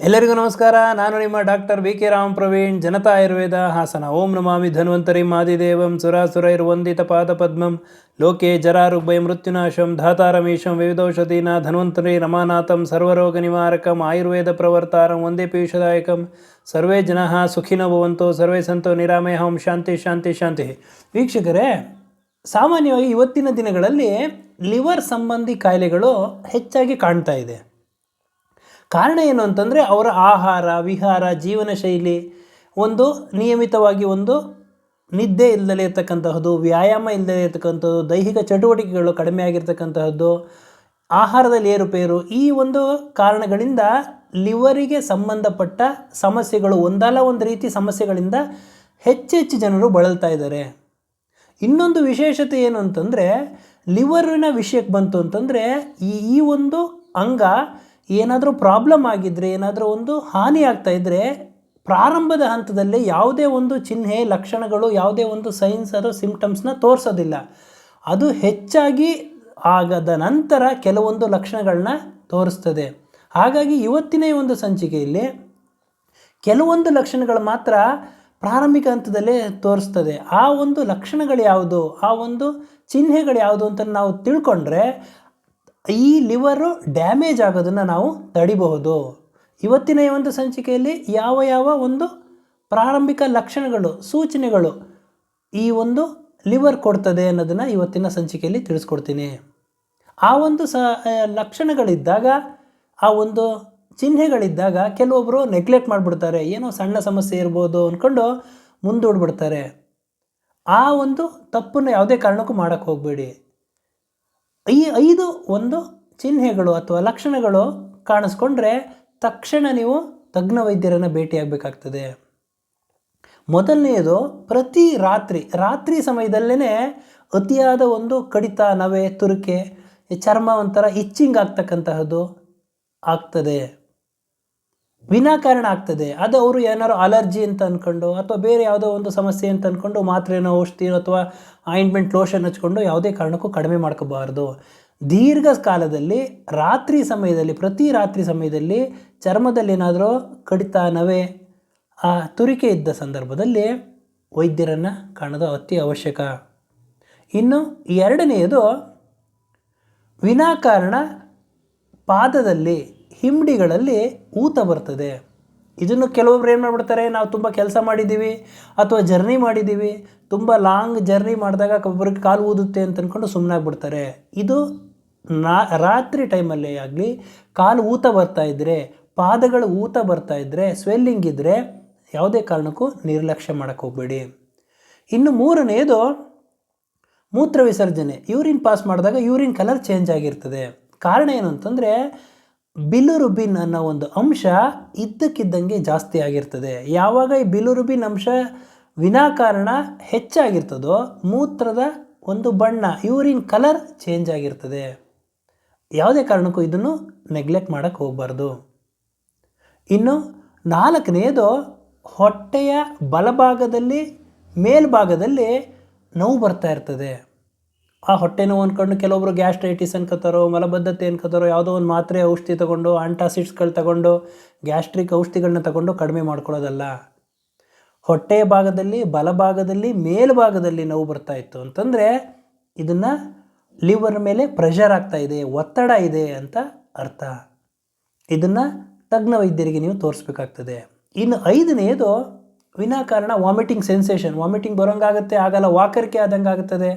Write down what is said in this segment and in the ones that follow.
ಎಲ್ಲರಿಗೂ ನಮಸ್ಕಾರ. ನಾನು ನಿಮ್ಮ doctor V K Ram Praveen, Janata Ayurveda, Hassan. ಓಂ ನಮಾಮಿ ಧನ್ವಂತರಿ ಮಾದಿದೇವಂ ಸುರಾಸುರೈರ್ವಂದಿತ ಪಾದ ಪದ್ಮಂ, ಲೋಕೆ ಜರಾರುಗ್ಭಯ ಮೃತ್ಯುನಾಶಂ, ಧಾತಾರಮೇಶಂ, ವಿವಿಧೌಷಧೀನ ಧನ್ವಂತರಿ, ರಮಾನಾಥಂ, ಸರ್ವರೋಗ ನಿವಾರಕಂ, ಆಯುರ್ವೇದ ಪ್ರವರ್ತಾರಂ ಒಂದೇ ಪೀಯೂಷದಾಯಕಂ, ಸರ್ವೇ ಜನಃ ಸುಖಿನ ಭವಂತು, ಸರ್ವೇ ಸಂತೋ ನಿರಾಮಯ ಹಂ ಶಾಂತಿ ಶಾಂತಿ ಶಾಂತಿ. ವೀಕ್ಷಕರೇ, ಸಾಮಾನ್ಯವಾಗಿ ಇವತ್ತಿನ ದಿನಗಳಲ್ಲಿ ಲಿವರ್ ಸಂಬಂಧಿ ಕಾಯಿಲೆಗಳು ಹೆಚ್ಚಾಗಿ ಕಾಣ್ತಾ ಇದೆ. ಕಾರಣ ಏನು ಅಂತಂದರೆ ಅವರ ಆಹಾರ, ವಿಹಾರ, ಜೀವನ ಶೈಲಿ ಒಂದು ನಿಯಮಿತವಾಗಿ ಒಂದು ನಿದ್ದೆ ಇಲ್ಲದಲೇ ಇರತಕ್ಕಂತಹದ್ದು, ವ್ಯಾಯಾಮ ಇಲ್ಲದೇ ಇರತಕ್ಕಂಥದ್ದು ದೈಹಿಕ ಚಟುವಟಿಕೆಗಳು ಕಡಿಮೆ ಆಗಿರ್ತಕ್ಕಂತಹದ್ದು, ಆಹಾರದಲ್ಲಿ ಏರುಪೇರು ಈ ಒಂದು ಕಾರಣಗಳಿಂದ ಲಿವರಿಗೆ ಸಂಬಂಧಪಟ್ಟ ಸಮಸ್ಯೆಗಳು ಒಂದಲ್ಲ ಒಂದು ರೀತಿ ಸಮಸ್ಯೆಗಳಿಂದ ಹೆಚ್ಚೆಚ್ಚು ಜನರು ಬಳಲ್ತಾ ಇದ್ದಾರೆ. ಇನ್ನೊಂದು ವಿಶೇಷತೆ ಏನು ಅಂತಂದರೆ ಲಿವರಿನ ವಿಷಯಕ್ಕೆ ಬಂತು ಅಂತಂದರೆ ಈ ಈ ಒಂದು ಅಂಗ ಏನಾದರೂ ಪ್ರಾಬ್ಲಮ್ ಆಗಿದ್ದರೆ ಏನಾದರೂ ಒಂದು ಹಾನಿ ಆಗ್ತಾ ಇದ್ದರೆ ಪ್ರಾರಂಭದ ಹಂತದಲ್ಲಿ ಯಾವುದೇ ಒಂದು ಚಿಹ್ನೆ, ಲಕ್ಷಣಗಳು, ಯಾವುದೇ ಒಂದು ಸೈನ್ಸ್ ಅಥವಾ ಸಿಂಪ್ಟಮ್ಸ್ನ ತೋರಿಸೋದಿಲ್ಲ. ಅದು ಹೆಚ್ಚಾಗಿ ಆಗದ ನಂತರ ಕೆಲವೊಂದು ಲಕ್ಷಣಗಳನ್ನ ತೋರಿಸ್ತದೆ. ಹಾಗಾಗಿ ಇವತ್ತಿನ ಒಂದು ಸಂಚಿಕೆಯಲ್ಲಿ ಕೆಲವೊಂದು ಲಕ್ಷಣಗಳು ಮಾತ್ರ ಪ್ರಾರಂಭಿಕ ಹಂತದಲ್ಲೇ ತೋರಿಸ್ತದೆ. ಆ ಒಂದು ಲಕ್ಷಣಗಳು ಯಾವುದು, ಆ ಒಂದು ಚಿಹ್ನೆಗಳು ಯಾವುದು ಅಂತ ನಾವು ತಿಳ್ಕೊಂಡ್ರೆ ಈ ಲಿವರು ಡ್ಯಾಮೇಜ್ ಆಗೋದನ್ನು ನಾವು ತಡಿಬಹುದು. ಇವತ್ತಿನ ಈ ಒಂದು ಸಂಚಿಕೆಯಲ್ಲಿ ಯಾವ ಯಾವ ಒಂದು ಪ್ರಾರಂಭಿಕ ಲಕ್ಷಣಗಳು, ಸೂಚನೆಗಳು ಈ ಒಂದು ಲಿವರ್ ಕೊಡ್ತದೆ ಅನ್ನೋದನ್ನು ಇವತ್ತಿನ ಸಂಚಿಕೆಯಲ್ಲಿ ತಿಳಿಸ್ಕೊಡ್ತೀನಿ. ಆ ಒಂದು ಸ ಲಕ್ಷಣಗಳಿದ್ದಾಗ, ಆ ಒಂದು ಚಿಹ್ನೆಗಳಿದ್ದಾಗ ಕೆಲವೊಬ್ಬರು ನೆಗ್ಲೆಕ್ಟ್ ಮಾಡಿಬಿಡ್ತಾರೆ. ಏನೋ ಸಣ್ಣ ಸಮಸ್ಯೆ ಇರ್ಬೋದು ಅಂದ್ಕೊಂಡು ಮುಂದೂಡ್ಬಿಡ್ತಾರೆ. ಆ ಒಂದು ತಪ್ಪನ್ನು ಯಾವುದೇ ಕಾರಣಕ್ಕೂ ಮಾಡೋಕ್ಕೆ ಹೋಗಬೇಡಿ. ಈ ಐದು ಒಂದು ಚಿಹ್ನೆಗಳು ಅಥವಾ ಲಕ್ಷಣಗಳು ಕಾಣಿಸ್ಕೊಂಡ್ರೆ ತಕ್ಷಣ ನೀವು ತಜ್ಞ ವೈದ್ಯರನ್ನು ಭೇಟಿಯಾಗಬೇಕಾಗ್ತದೆ. ಮೊದಲನೆಯದು ಪ್ರತಿ ರಾತ್ರಿ ರಾತ್ರಿ ಸಮಯದಲ್ಲೇ ಅತಿಯಾದ ಒಂದು ಕಡಿತ, ನವೆ, ತುರಿಕೆ, ಚರ್ಮ ಒಂಥರ ಇಚ್ಚಿಂಗ್ ಆಗ್ತಕ್ಕಂತಹದ್ದು ಆಗ್ತದೆ. ವಿನಾಕಾರಣ ಆಗ್ತದೆ. ಅದು ಅವರು ಏನಾದ್ರು ಅಲರ್ಜಿ ಅಂತ ಅಂದ್ಕೊಂಡು ಅಥವಾ ಬೇರೆ ಯಾವುದೋ ಒಂದು ಸಮಸ್ಯೆ ಅಂತ ಅಂದ್ಕೊಂಡು ಮಾತ್ರೆನೋ ಔಷಧಿ ಅಥವಾ ಆಯಿಂಟ್ಮೆಂಟ್ ಲೋಷನ್ ಹಚ್ಕೊಂಡು ಯಾವುದೇ ಕಾರಣಕ್ಕೂ ಕಡಿಮೆ ಮಾಡ್ಕೋಬಾರ್ದು. ದೀರ್ಘ ಕಾಲದಲ್ಲಿ, ರಾತ್ರಿ ಸಮಯದಲ್ಲಿ, ಪ್ರತಿ ರಾತ್ರಿ ಸಮಯದಲ್ಲಿ ಚರ್ಮದಲ್ಲಿ ಏನಾದರೂ ಕಡಿತ, ನವೆ, ಆ ತುರಿಕೆ ಇದ್ದ ಸಂದರ್ಭದಲ್ಲಿ ವೈದ್ಯರನ್ನು ಕಾಣೋದು ಅತಿ ಅವಶ್ಯಕ. ಇನ್ನು ಎರಡನೆಯದು ವಿನಾಕಾರಣ ಪಾದದಲ್ಲಿ ಹಿಂಬಡಿಗಳಲ್ಲಿ ಊತ ಬರ್ತದೆ. ಇದನ್ನು ಕೆಲವೊಬ್ರು ಏನು ಮಾಡಿಬಿಡ್ತಾರೆ? ನಾವು ತುಂಬ ಕೆಲಸ ಮಾಡಿದ್ದೀವಿ ಅಥವಾ ಜರ್ನಿ ಮಾಡಿದ್ದೀವಿ. ತುಂಬ ಲಾಂಗ್ ಜರ್ನಿ ಮಾಡಿದಾಗ ಒಬ್ಬರಿಗೆ ಕಾಲು ಊದುತ್ತೆ ಅಂತ ಅಂದ್ಕೊಂಡು ಸುಮ್ಮನಾಗ್ಬಿಡ್ತಾರೆ ಇದು ನಾ, ರಾತ್ರಿ ಟೈಮಲ್ಲೇ ಆಗಲಿ ಕಾಲು ಊತ ಬರ್ತಾ ಇದ್ದರೆ ಪಾದಗಳು ಊತ ಬರ್ತಾ ಇದ್ದರೆ ಸ್ವೆಲ್ಲಿಂಗ್ ಇದ್ದರೆ ಯಾವುದೇ ಕಾರಣಕ್ಕೂ ನಿರ್ಲಕ್ಷ್ಯ ಮಾಡೋಕ್ಕೆ ಹೋಗಬೇಡಿ. ಇನ್ನು ಮೂರನೆಯದು ಮೂತ್ರ ವಿಸರ್ಜನೆ. ಯೂರಿನ್ ಪಾಸ್ ಮಾಡಿದಾಗ ಯೂರಿನ್ ಕಲರ್ ಚೇಂಜ್ ಆಗಿರ್ತದೆ. ಕಾರಣ ಏನು ಅಂತಂದರೆ ಬಿಲುರುಬಿನ್ ಅನ್ನೋ ಒಂದು ಅಂಶ ಇದ್ದಕ್ಕಿದ್ದಂಗೆ ಜಾಸ್ತಿ ಆಗಿರ್ತದೆ. ಯಾವಾಗ ಈ ಬಿಲುರುಬಿನ್ ಅಂಶ ವಿನಾಕಾರಣ ಹೆಚ್ಚಾಗಿರ್ತದೋ, ಮೂತ್ರದ ಒಂದು ಬಣ್ಣ, ಯೂರಿನ್ ಕಲರ್ ಚೇಂಜ್ ಆಗಿರ್ತದೆ. ಯಾವುದೇ ಕಾರಣಕ್ಕೂ ಇದನ್ನು ನೆಗ್ಲೆಕ್ಟ್ ಮಾಡೋಕ್ಕೆ ಹೋಗಬಾರ್ದು. ಇನ್ನು ನಾಲ್ಕನೆಯದು ಹೊಟ್ಟೆಯ ಬಲಭಾಗದಲ್ಲಿ ಮೇಲ್ಭಾಗದಲ್ಲಿ ನೋವು ಬರ್ತಾ ಇರ್ತದೆ. ಆ ಹೊಟ್ಟೆ ನೋವು ಅಂದ್ಕೊಂಡು ಕೆಲವೊಬ್ರು ಗ್ಯಾಸ್ಟ್ರೈಟಿಸ್ ಅನ್ಕೋತಾರೋ, ಮಲಬದ್ಧತೆ ಅನ್ಕೋತಾರೋ, ಯಾವುದೋ ಒಂದು ಮಾತ್ರೆ ಔಷಧಿ ತಗೊಂಡು, ಆಂಟಾಸಿಡ್ಸ್ಗಳು ತಗೊಂಡು, ಗ್ಯಾಸ್ಟ್ರಿಕ್ ಔಷಧಿಗಳನ್ನ ತಗೊಂಡು ಕಡಿಮೆ ಮಾಡ್ಕೊಳ್ಳೋದಲ್ಲ. ಹೊಟ್ಟೆಯ ಭಾಗದಲ್ಲಿ ಬಲಭಾಗದಲ್ಲಿ ಮೇಲ್ಭಾಗದಲ್ಲಿ ನೋವು ಬರ್ತಾ ಇತ್ತು ಅಂತಂದರೆ ಇದನ್ನು ಲಿವರ್ ಮೇಲೆ ಪ್ರೆಷರ್ ಆಗ್ತಾ ಇದೆ, ಒತ್ತಡ ಇದೆ ಅಂತ ಅರ್ಥ. ಇದನ್ನು ತಜ್ಞ ವೈದ್ಯರಿಗೆ ನೀವು ತೋರಿಸ್ಬೇಕಾಗ್ತದೆ. ಇನ್ನು ಐದನೆಯದು ವಿನಾಕಾರಣ ವಾಮಿಟಿಂಗ್ ಸೆನ್ಸೇಷನ್ ವಾಮಿಟಿಂಗ್ ಬರೋಂಗಾಗುತ್ತೆ, ಆಗಲ್ಲ ವಾಕರಿಕೆ ಆದಂಗೆ ಆಗುತ್ತದೆ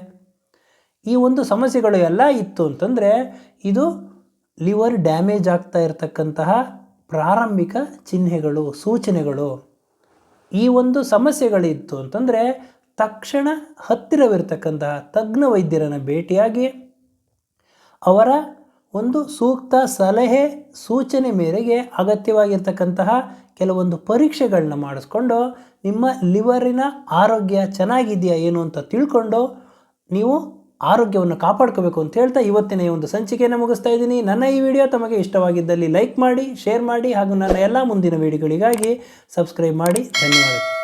ಈ ಒಂದು ಸಮಸ್ಯೆಗಳು ಎಲ್ಲ ಇತ್ತು ಅಂತಂದರೆ ಇದು ಲಿವರ್ ಡ್ಯಾಮೇಜ್ ಆಗ್ತಾ ಇರತಕ್ಕಂತಹ ಪ್ರಾರಂಭಿಕ ಚಿಹ್ನೆಗಳು, ಸೂಚನೆಗಳು. ಈ ಒಂದು ಸಮಸ್ಯೆಗಳಿತ್ತು ಅಂತಂದರೆ ತಕ್ಷಣ ಹತ್ತಿರವಿರತಕ್ಕಂತಹ ತಜ್ಞ ವೈದ್ಯರನ್ನು ಭೇಟಿಯಾಗಿ ಅವರ ಒಂದು ಸೂಕ್ತ ಸಲಹೆ, ಸೂಚನೆ ಮೇರೆಗೆ ಅಗತ್ಯವಾಗಿರ್ತಕ್ಕಂತಹ ಕೆಲವೊಂದು ಪರೀಕ್ಷೆಗಳನ್ನ ಮಾಡಿಸ್ಕೊಂಡು ನಿಮ್ಮ ಲಿವರಿನ ಆರೋಗ್ಯ ಚೆನ್ನಾಗಿದೆಯಾ ಏನು ಅಂತ ತಿಳ್ಕೊಂಡು ನೀವು ಆರೋಗ್ಯವನ್ನು ಕಾಪಾಡ್ಕೋಬೇಕು ಅಂತ ಹೇಳ್ತಾ ಇವತ್ತಿನ ಈ ಒಂದು ಸಂಚಿಕೆಯನ್ನು ಮುಗಿಸ್ತಾ ಇದ್ದೀನಿ. ನನ್ನ ಈ ವಿಡಿಯೋ ತಮಗೆ ಇಷ್ಟವಾಗಿದ್ದಲ್ಲಿ ಲೈಕ್ ಮಾಡಿ, ಶೇರ್ ಮಾಡಿ ಹಾಗೂ ನನ್ನ ಎಲ್ಲ ಮುಂದಿನ ವಿಡಿಯೋಗಳಿಗಾಗಿ ಸಬ್ಸ್ಕ್ರೈಬ್ ಮಾಡಿ. ಧನ್ಯವಾದಗಳು.